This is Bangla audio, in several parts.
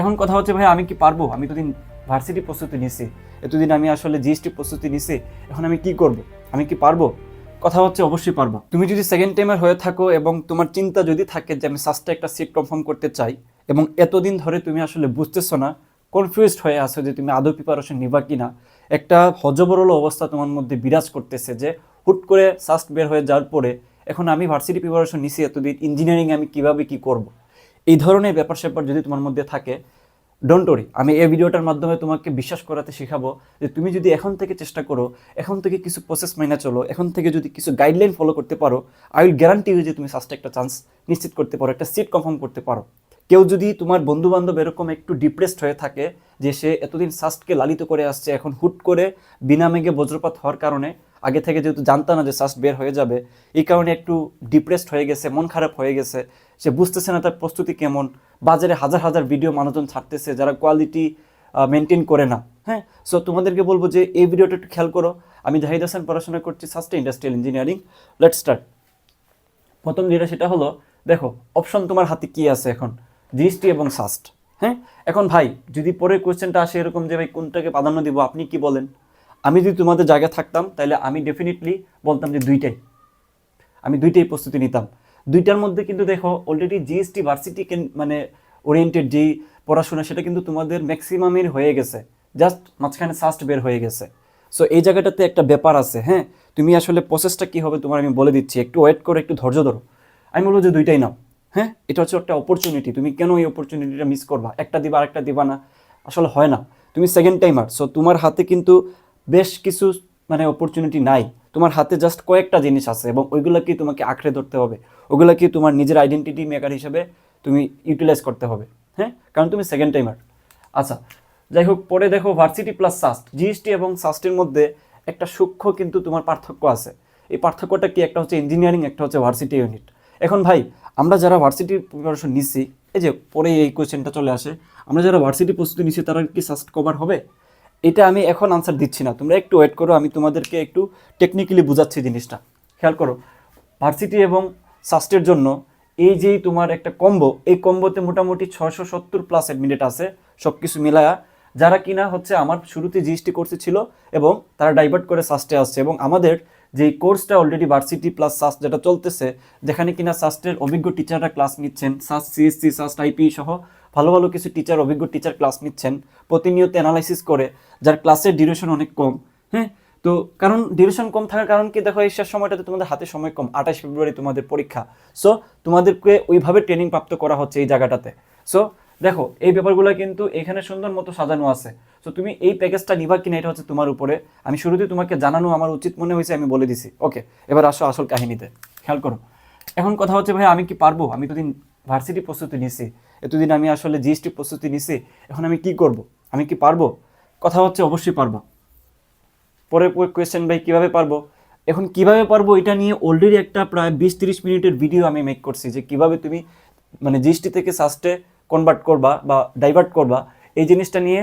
এখন কথা হচ্ছে, ভাই, আমি কি পারব? আমি তো দিন ভার্সিটি প্রস্তুতি নিছি, এতদিন আমি আসলে জিএসটি প্রস্তুতি নিছি, এখন আমি কি করব? আমি কি পারব? কথা হচ্ছে, অবশ্যই পারবা। তুমি যদি সেকেন্ড টাইমার হয়ে থাকো এবং তোমার চিন্তা যদি থাকে যে আমি সাস্টে একটা সিট কনফার্ম করতে চাই এবং এতদিন ধরে তুমি আসলে বুঝতেছো না কনফিউজড হয়ে আছো যে তুমি আদৌ প্রিপারেশন নিবা কি না একটা হজবরল অবস্থা তোমার মধ্যে বিরাজ করতেছে যে হুট করে সাস্ট বের হয়ে যাওয়ার পরে, এখন আমি ভার্সিটি প্রিপারেশন নিছি, এতদিন ইঞ্জিনিয়ারিং আমি কীভাবে কি করব? এই ধরনের ব্যাপার স্যাপার যদি তোমার মধ্যে থাকে ডোন্ট ওরি আমি এই ভিডিওটার মাধ্যমে তোমাকে বিশ্বাস করাতে শেখাবো যে তুমি যদি এখন থেকে চেষ্টা করো, এখন থেকে কিছু প্রসেস মেনে চলো, এখন থেকে যদি কিছু গাইডলাইন ফলো করতে পারো আই উইল গ্যারান্টি যে তুমি ফার্স্টে একটা চান্স নিশ্চিত করতে পারো, একটা সিট কনফার্ম করতে পারো। কেউ যদি তোমার বন্ধু বান্ধব এরকম একটু ডিপ্রেসড হয়ে থাকে, যে সে এতদিন সাস্টকে লালিত করে আসছে, এখন হুট করে বিনা মেঘে বজ্রপাত হওয়ার কারণে, আগে থেকে যেহেতু জানতো না যে সাস্ট বের হয়ে যাবে, এই কারণে একটু ডিপ্রেসড হয়ে গেছে, মন খারাপ হয়ে গেছে সে বুঝতেছে না তার প্রস্তুতি কেমন। বাজারে হাজার হাজার ভিডিও মানুষজন ছাড়তেছে, যারা কোয়ালিটি মেনটেন করে না। হ্যাঁ? সো তোমাদেরকে বলব যে এই ভিডিওটা একটু খেয়াল করো। আমি জাহিদ হাসান পড়াশোনা করছি সাস্টে ইন্ডাস্ট্রিয়াল ইঞ্জিনিয়ারিং লেট স্টার্ট প্রথম যেটা সেটা হলো, দেখো অপশন তোমার হাতে কি আছে এখন? জিএসটি এবং সাস্ট হ্যাঁ? এখন ভাই, যদি পরের কোয়েশ্চেনটা আসে এরকম যে ভাই, কোনটাকে প্রাধান্য দিব, আপনি কি বলেন? আমি যদি তোমাদের জায়গায় থাকতাম, তাহলে আমি ডেফিনেটলি বলতাম যে দুইটাই। আমি দুইটাই প্রস্তুতি নিতাম। দুইটার মধ্যে কিন্তু দেখো অলরেডি জিএসটি ভার্সিটি মানে ওরিয়েন্টেড যেই পড়াশোনা, সেটা কিন্তু তোমাদের ম্যাক্সিমামের হয়ে গেছে। জাস্ট মাঝখানে সাস্ট বের হয়ে গেছে। সো এই জায়গাটাতে একটা ব্যাপার আছে হ্যাঁ? তুমি আসলে প্রসেসটা কী হবে তোমার আমি বলে দিচ্ছি। একটু ওয়েট করে, একটু ধৈর্য ধরো। আমি বলব যে দুইটাই নাও হ্যাঁ? এটা হচ্ছে একটা অপরচুনিটি তুমি কেন এই অপরচুনিটিটা মিস করবা? একটা দিবা, আরেকটা দিবা না, আসলে হয় না। তুমি সেকেন্ড টাইমার সো তোমার হাতে কিন্তু বেশ কিছু মানে অপরচুনিটি নাই। তোমার হাতে জাস্ট কয়েকটা জিনিস আছে এবং ওইগুলোকে তোমাকে আঁকড়ে ধরতে হবে। ওগুলোকে তোমার নিজের আইডেন্টিটি মেকার হিসেবে তুমি ইউটিলাইজ করতে হবে হ্যাঁ? কারণ তুমি সেকেন্ড টাইমার আচ্ছা যাই হোক, পরে দেখো ভার্সিটি প্লাস সাস্ট জিএসটি এবং সাস্টের মধ্যে একটা সূক্ষ্ম কিন্তু তোমার পার্থক্য আছে। এই পার্থক্যটা কি? একটা হচ্ছে ইঞ্জিনিয়ারিং একটা হচ্ছে ভার্সিটি ইউনিট এখন ভাই, আমরা যারা ভার্সিটির প্রিপারেশন নিচ্ছি এই যে পরে এই কোয়েশ্চেনটা চলে আসে, আমরা যারা ভার্সিটি প্রস্তুতি নিচ্ছি তারা কি সাস্ট কভার হবে? এটা আমি এখন আনসার দিচ্ছি না। তোমরা একটু ওয়েট করো, আমি তোমাদেরকে একটু টেকনিক্যালি বুঝাচ্ছি জিনিসটা। খেয়াল করো ভার্সিটি এবং সাস্টের জন্য এই যেই তোমার একটা কম্বো এই কম্বোতে মোটামুটি ছশো সত্তর প্লাস অ্যাডমিটেড আছে সব কিছু মিলায়া। যারা কিনা হচ্ছে আমার শুরুতে জিএসটি করছে ছিল এবং তারা ডাইভার্ট করে সাস্টে আসছে এবং আমাদের যেই কোর্সটা অলরেডি ভার্সিটি প্লাস সাস্ট যেটা চলতেছে, যেখানে কিনা সাস্টের অভিজ্ঞ টিচাররা ক্লাস নিচ্ছেন। সাস্ট সিএসসি সাস্ট আইপি সহ ভালো ভালো কিছু টিচার অভিজ্ঞ টিচার ক্লাস নিচ্ছেন। প্রতিনিয়ত অ্যানালাইসিস করে, যার ক্লাসের ডিউরেশন অনেক কম। হ্যাঁ? তো কারণ ডিউরেশন কম থাকার কারণ কি? দেখো এই সময়টাতে তোমাদের হাতে সময় কম। আঠাশ ফেব্রুয়ারি তোমাদের পরীক্ষা। সো তোমাদেরকে ওইভাবে ট্রেনিং প্রাপ্ত করা হচ্ছে এই জায়গাটাতে। সো দেখো, এই ব্যাপারগুলো কিন্তু এখানে সুন্দর মতো সাজানো আছে। তো তুমি এই প্যাকেজটা নিবা কিনা এটা হচ্ছে তোমার উপরে। আমি শুরুতে তোমাকে জানানো আমার উচিত মনে হয়েছে, আমি বলে দিছি। ওকে এবার আসো আসল কাহিনীতে। খেয়াল করো। এখন কথা হচ্ছে, ভাই, আমি কি পারব? আমি তো দিন ভার্সিটি প্রস্তুতি নিছি। এতদিন আমি আসলে জিএসটি প্রস্তুতি নিছি। এখন আমি কি করব? আমি কি পারব? কথা হচ্ছে, অবশ্যই পারব। পরে কোয়েশ্চেন ভাই, কীভাবে পারব? এখন কীভাবে পারব এটা নিয়ে অলরেডি একটা প্রায় বিশ তিরিশ মিনিটের ভিডিও আমি মেক করছি যে কীভাবে তুমি মানে জিএসটি থেকে সাস্টে কনভার্ট করবা বা ডাইভার্ট করবা, এই জিনিসটা নিয়ে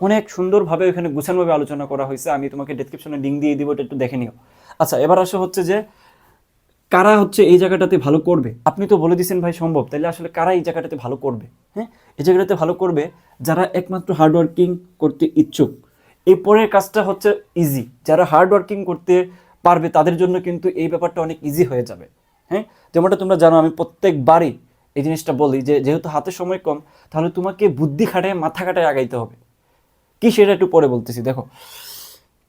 অনেক সুন্দরভাবে ওখানে গুছানোভাবে আলোচনা করা হয়েছে। আমি তোমাকে ডেসক্রিপশনে লিঙ্ক দিয়ে দিব, এটা একটু দেখে নিও। আচ্ছা এবার আসা হচ্ছে যে কারা হচ্ছে এই জায়গাটাতে ভালো করবে? আপনি তো বলে দিয়েছেন ভাই সম্ভব তাহলে আসলে কারা এই জায়গাটাতে ভালো করবে? হ্যাঁ? এই জায়গাটাতে ভালো করবে যারা একমাত্র হার্ডওয়ার্কিং করতে ইচ্ছুক। এই পরের কাজটা হচ্ছে ইজি যারা হার্ডওয়ার্কিং করতে পারবে, তাদের জন্য কিন্তু এই ব্যাপারটা অনেক ইজি হয়ে যাবে। হ্যাঁ? যেমনটা তোমরা জানো, আমি প্রত্যেকবারই এই জিনিসটা বলি যে, যেহেতু হাতে সময় কম, তাহলে তোমাকে বুদ্ধি খাটায়, মাথা খাটায় আগাইতে হবে। কি সেটা একটু পরে বলতেছি, দেখো।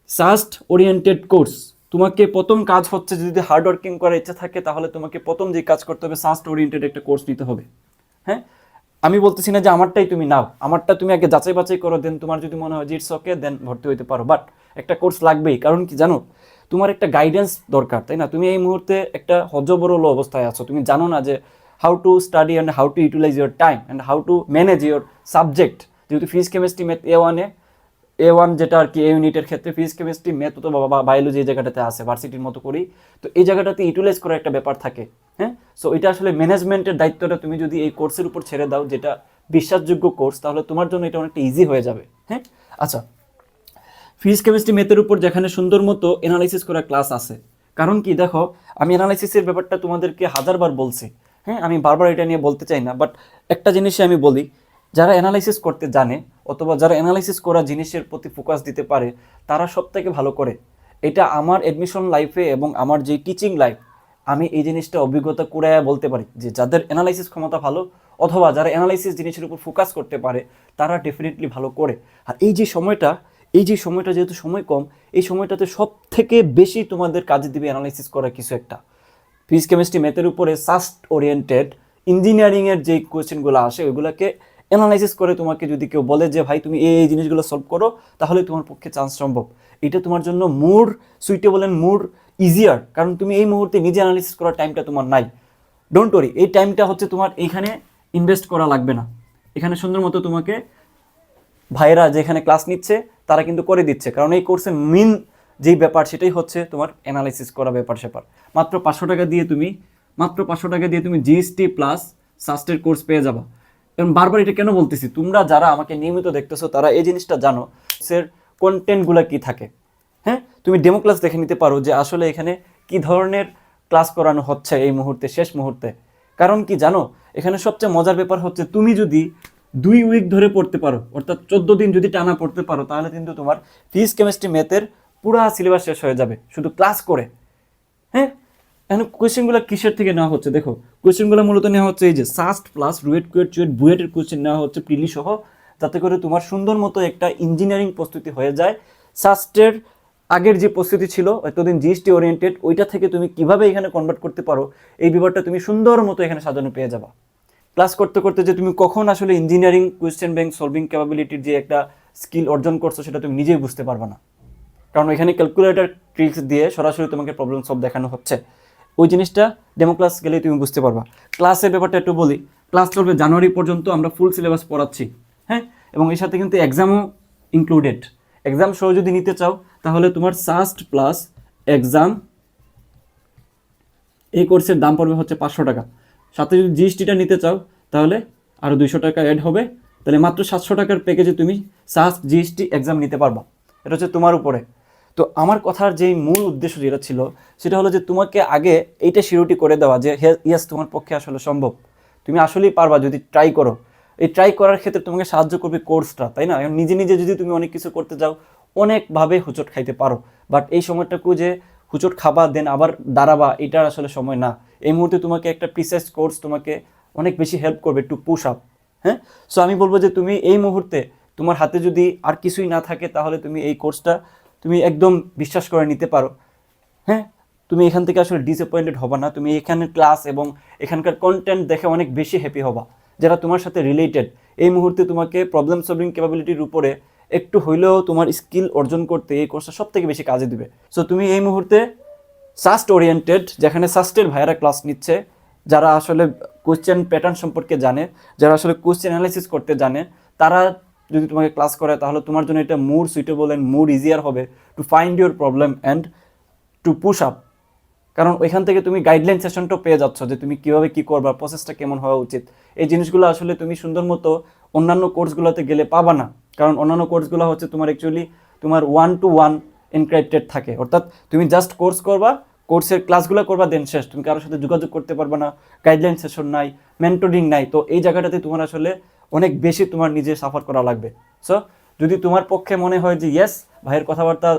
সাস্ট ওরিয়েন্টেড কোর্স তোমাকে প্রথম কাজ হচ্ছে যদি হার্ড ওয়ার্কিং করার ইচ্ছা থাকে, তাহলে তোমাকে প্রথম যে কাজ করতে হবে সাস্ট ওরিয়েন্টেড একটা কোর্স নিতে হবে। হ্যাঁ? আমি বলতেছি না যে, আমারটাই তুমি নাও। আমারটা তুমি আগে যাচাই বাছাই করো দেন তোমার যদি মনে হয় যে ইটস ওকে দেন ভর্তি হইতে পারো। বাট একটা কোর্স লাগবেই। কারণ কি জানো? তোমার একটা গাইডেন্স দরকার, তাই না? তুমি এই মুহূর্তে একটা হজবরল অবস্থায় আছো। তুমি জানো না যে how to study and how to utilize your time and how to manage your subject যেহেতু ফিজিক্স কেমিস্ট্রি ম্যাথ এ ওয়ানে এ ওয়ান যেটা আর কি এ ইউনিটের ক্ষেত্রে ফিজিক্স কেমিস্ট্রি ম্যাথ তো বা বায়োলজি এই জায়গাটাতে আছে ভার্সিটির মতো করেই। তো এই জায়গাটাতে ইউটিলাইজ করার একটা ব্যাপার থাকে হ্যাঁ? সো এটা আসলে ম্যানেজমেন্টের দায়িত্বটা তুমি যদি এই কোর্সের উপর ছেড়ে দাও, যেটা বিশ্বাসযোগ্য কোর্স তাহলে তোমার জন্য এটা অনেকটা ইজি হয়ে যাবে হ্যাঁ? আচ্ছা ফিজিক্স কেমিস্ট্রি ম্যাথের উপর যেখানে সুন্দর মতো এনালাইসিস করা ক্লাস আছে। কারণ কি দেখো, আমি এনালাইসিসের ব্যাপারটা তোমাদেরকে হাজারবার বলছি। হ্যাঁ আমি বারবার এটা নিয়ে বলতে চাই না বাট একটা জিনিসই আমি বলি, যারা অ্যানালাইসিস করতে জানে, অথবা যারা অ্যানালাইসিস করা জিনিসের প্রতি ফোকাস দিতে পারে, তারা সব থেকে ভালো করে। এটা আমার অ্যাডমিশন লাইফে এবং আমার যে টিচিং লাইফ আমি এই জিনিসটা অভিজ্ঞতা করে বলতে পারি যে যাদের অ্যানালাইসিস ক্ষমতা ভালো, অথবা যারা অ্যানালাইসিস জিনিসের উপর ফোকাস করতে পারে, তারা ডেফিনেটলি ভালো করে। আর এই যে সময়টা, এই যে সময়টা যেহেতু সময় কম, এই সময়টাতে সব থেকে বেশি তোমাদের কাজে দিবে অ্যানালাইসিস করা কিছু একটা। ফিজিক্স কেমিস্ট্রি ম্যাথের উপরে সাস্ট ওরিয়েন্টেড ইঞ্জিনিয়ারিংয়ের যে কোয়েশ্চেনগুলো আসে, ওইগুলোকে অ্যানালাইসিস করে তোমাকে যদি কেউ বলে যে, ভাই, তুমি এই জিনিসগুলো সলভ করো, তাহলে তোমার পক্ষে চান্স সম্ভব। এটা তোমার জন্য more suitable and more easier কারণ তুমি এই মুহূর্তে নিজে অ্যানালাইসিস করার টাইমটা তোমার নাই। ডোন্ট ওরি এই টাইমটা হচ্ছে তোমার এইখানে ইনভেস্ট করা লাগবে না। এখানে সুন্দর মতো তোমাকে ভাইয়েরা যেখানে ক্লাস নিচ্ছে, তারা কিন্তু করে দিচ্ছে। কারণ এই কোর্সে মেন যেই ব্যাপার সেটাই হচ্ছে তোমার অ্যানালাইসিস করা ব্যাপার স্যাপার। মাত্র পাঁচশো টাকা দিয়ে তুমি, মাত্র পাঁচশো টাকা দিয়ে তুমি জিএসটি প্লাস সাস্টের কোর্স পেয়ে যাবা। এবং বারবার এটা কেন বলতেছি? তোমরা যারা আমাকে নিয়মিত দেখতেছো, তারা এই জিনিসটা জানো সের কন্টেন্টগুলো কি থাকে। হ্যাঁ? তুমি ডেমো ক্লাস দেখে নিতে পারো যে আসলে এখানে কি ধরনের ক্লাস করানো হচ্ছে এই মুহূর্তে, শেষ মুহূর্তে। কারণ কি জানো? এখানে সবচেয়ে মজার ব্যাপার হচ্ছে তুমি যদি দুই উইক ধরে পড়তে পারো, অর্থাৎ চোদ্দ দিন যদি টানা পড়তে পারো, তাহলে কিন্তু তোমার ফিজিক্স কেমিস্ট্রি ম্যাথের পুরো সিলেবাস শেষ হয়ে যাবে, শুধু ক্লাস করে। হ্যাঁ? এখন কোয়েশ্চেনগুলো কিসের থেকে নেওয়া হচ্ছে? দেখো কোয়েশ্চেনগুলো মূলত নেওয়া হচ্ছে এই যে সাস্ট প্লাস রুয়েট কুয়েট চুয়েট বুয়েটের কোয়েশ্চেন নেওয়া হচ্ছে প্রিলি সহ। যাতে করে তোমার সুন্দর মতো একটা ইঞ্জিনিয়ারিং প্রস্তুতি হয়ে যায়। সাস্টের আগের যে প্রস্তুতি ছিল, এতদিন জিএসটি ওরিয়েন্টেড ওইটা থেকে তুমি কীভাবে এখানে কনভার্ট করতে পারো, এই ব্যাপারটা তুমি সুন্দর মতো এখানে সাজানো পেয়ে যাবা। ক্লাস করতে করতে যে তুমি কখন আসলে ইঞ্জিনিয়ারিং কোয়েশ্চেন ব্যাংক সলভিং ক্যাপাবিলিটির যে একটা স্কিল অর্জন করছ, সেটা তুমি নিজেই বুঝতে পারবে না। কারণ এখানে ক্যালকুলেটর ট্রিক্স দিয়ে সরাসরি তোমাকে প্রবলেম সলভ দেখানো হচ্ছে। ওই জিনিসটা ডেমো ক্লাস গেলেই তুমি বুঝতে পারবা। ক্লাসের ব্যাপারটা একটু বলি। ক্লাস চলবে জানুয়ারি পর্যন্ত আমরা ফুল সিলেবাস পড়াচ্ছি হ্যাঁ? এবং এর সাথে কিন্তু এক্সামও ইনক্লুডেড এক্সাম সহ যদি নিতে চাও, তাহলে তোমার সাস্ট প্লাস এক্সাম এই কোর্সের দাম পড়বে হচ্ছে পাঁচশো টাকা। সাথে যদি জিএসটিটা নিতে চাও, তাহলে আরও দুইশো টাকা অ্যাড হবে। তাহলে মাত্র সাতশো টাকার প্যাকেজে তুমি সাস্ট জিএসটি এক্সাম নিতে পারবা। এটা হচ্ছে তোমার উপরে। তো আমার কথার যেই মূল উদ্দেশ্য যেটা ছিল, সেটা হলো যে তোমাকে আগে এইটা শিরোটি করে দেওয়া যে ইয়াস তোমার পক্ষে আসলে সম্ভব। তুমি আসলেই পারবা যদি ট্রাই করো। এই ট্রাই করার ক্ষেত্রে তোমাকে সাহায্য করবে কোর্সটা তাই না? নিজে নিজে যদি তুমি অনেক কিছু করতে যাও অনেকভাবে হুচট খাইতে পারো। বাট এই সময়টাকু যে হুচট খাবা দেন আবার দাঁড়াবা এটার আসলে সময় না। এই মুহূর্তে তোমাকে একটা প্রিসাইজ কোর্স তোমাকে অনেক বেশি হেল্প করবে টু পুশ আপ হ্যাঁ? সো আমি বলব যে তুমি এই মুহূর্তে তোমার হাতে যদি আর কিছুই না থাকে, তাহলে তুমি এই কোর্সটা তুমি একদম বিশ্বাস করে নিতে পারো। হ্যাঁ? তুমি এখান থেকে আসলে ডিসঅ্যাপয়েন্টেড হবা না। তুমি এখানের ক্লাস এবং এখানকার কন্টেন্ট দেখে অনেক বেশি হ্যাপি হবা যারা তোমার সাথে রিলেটেড এই মুহূর্তে তোমাকে প্রবলেম সলভিং ক্যাপাবিলিটির উপরে একটু হইলেও তোমার স্কিল অর্জন করতে এই কোর্সটা সব থেকে বেশি কাজে দিবে। সো তুমি এই মুহূর্তে সাস্ট ওরিয়েন্টেড যেখানে সাস্টের ভাইয়ারা ক্লাস নিচ্ছে, যারা আসলে কোশ্চেন প্যাটার্ন সম্পর্কে জানে, যারা আসলে কোশ্চেন অ্যানালাইসিস করতে জানে, তারা যদি তোমাকে ক্লাস করে, তাহলে তোমার জন্য এটা more suitable and more easier হবে to find your problem and to push up কারণ ওইখান থেকে তুমি গাইডলাইন সেশনটাও পেয়ে যাচ্ছ যে তুমি কীভাবে কী করবা প্রসেসটা কেমন হওয়া উচিত। এই জিনিসগুলো আসলে তুমি সুন্দর মতো অন্যান্য কোর্সগুলোতে গেলে পাবা না। কারণ অন্যান্য কোর্সগুলো হচ্ছে তোমার অ্যাকচুয়ালি তোমার ওয়ান টু ওয়ান এনক্রাইপ্টেড থাকে। অর্থাৎ তুমি জাস্ট কোর্স করবা কোর্সের ক্লাসগুলো করবা দেন শেষ। তুমি কারোর সাথে যোগাযোগ করতে পারবে না গাইডলাইন সেশন নাই মেন্টরিং নাই। তো এই জায়গাটাতে তোমার আসলে অনেক বেশি তোমার নিজে সাফার করা লাগবে। সো যদি তোমার পক্ষে মনে হয় যে ইয়েস ভাইয়ের কথাবার্তা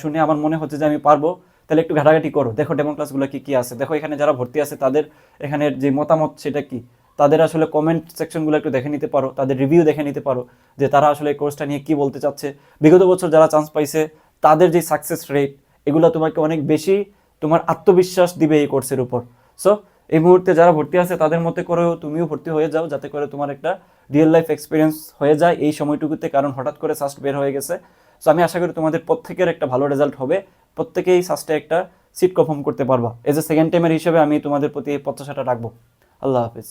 শুনে আমার মনে হচ্ছে যে আমি পারব, তাহলে একটু ঘাটাঘাটি করো। দেখো ডেমো ক্লাসগুলো কী কী আছে। দেখো এখানে যারা ভর্তি আছে, তাদের এখানের যে মতামত, সেটা কি? তাদের আসলে কমেন্ট সেকশনগুলো একটু দেখে নিতে পারো, তাদের রিভিউ দেখে নিতে পারো, যে তারা আসলে এই কোর্সটা নিয়ে কি বলতে চাচ্ছে। বিগত বছর যারা চান্স পাইছে, তাদের যে সাকসেস রেট এগুলো তোমাকে অনেক বেশি তোমার আত্মবিশ্বাস দিবে এই কোর্সের উপর। সো এই মুহূর্তে যারা ভর্তি আছে, তাদের মতে করেও তুমিও ভর্তি হয়ে যাও, যাতে করে তোমার একটা রিয়েল লাইফ এক্সপিরিয়েন্স হয়ে যায় এই সময়টুকুতে, কারণ হঠাৎ করে সাস্ট বের হয়ে গেছে। সো আমি আশা করি তোমাদের প্রত্যেকের একটা ভালো রেজাল্ট হবে। প্রত্যেকেই সাস্টে একটা সিট কনফার্ম করতে পারবা। এজ এ সেকেন্ড টাইমের হিসেবে আমি তোমাদের প্রতি এই প্রত্যাশাটা রাখব। আল্লাহ হাফিজ।